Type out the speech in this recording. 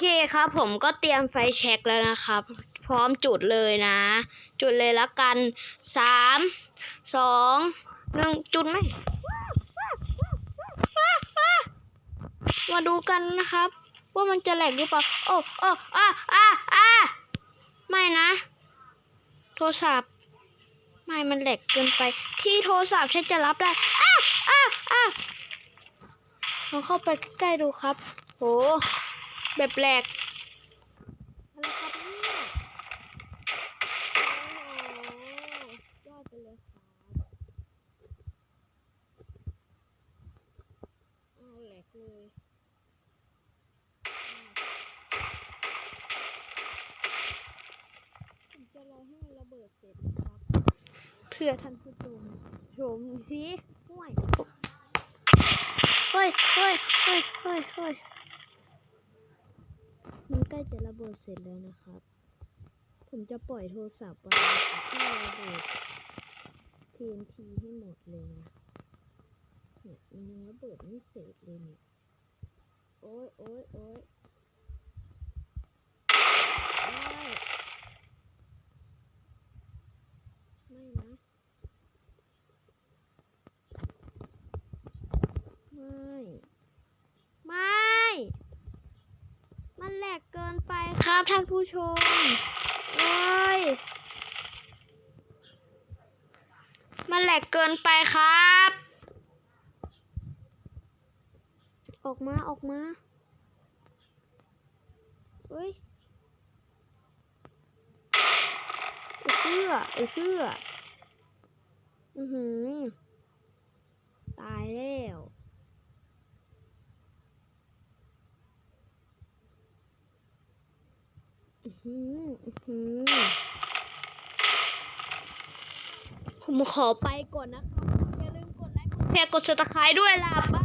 เคครับ ผมก็เตรียมไฟแช็กแล้วนะครับ พร้อมจุดเลยนะ จุดเลยละกันสามสองหนึ่งจุดไหมมาดูกันนะครับ ว่ามันจะแหลกหรือเปล่าโอ้โอ้อะอะอะไม่นะ โทรศัพท์ ไม่มันแหลกเกินไป ที่โทรศัพท์ฉันจะรับได้อะอะอะลองเข้าไปใกล้ๆดูครับ โห แบบแหลกอะไรครับเนี่ยโอ้โหยอดไปเลยครับเอาแหลกเลยจะรอให้มันระเบิดเสร็จนะครับเพื่อท่านผู้ชมชมสิห่วยเฮ้ยเฮ้ยเฮ้ยเฮ้ยเฮ้ย ใกล้จะระเบิดเสร็จแล้วนะครับ ผมจะปล่อยโทรศัพท์ไว้นะครับให้ระเบิด TNT ให้หมดเลยนะเนี่ยมันยังระเบิดไม่เสร็จเลยเนี่ย โอ้ยโอ้ยโอ้ยไม่นะ ไม่ มันแหลกเกิ นไปครับท่านผู้ชมเอ้ยมันแหลกเกินไปครับ ออกมาออกมาเฮ้ยไอ้เชื่อไอ้เชื่อหือ ตายแล้ว อือหืออื้อหือ ผมขอไปก่อนนะครับอย่าลืมกดไลค์กดแชร์กดซับสไคร้ด้วยล่ะบ๊า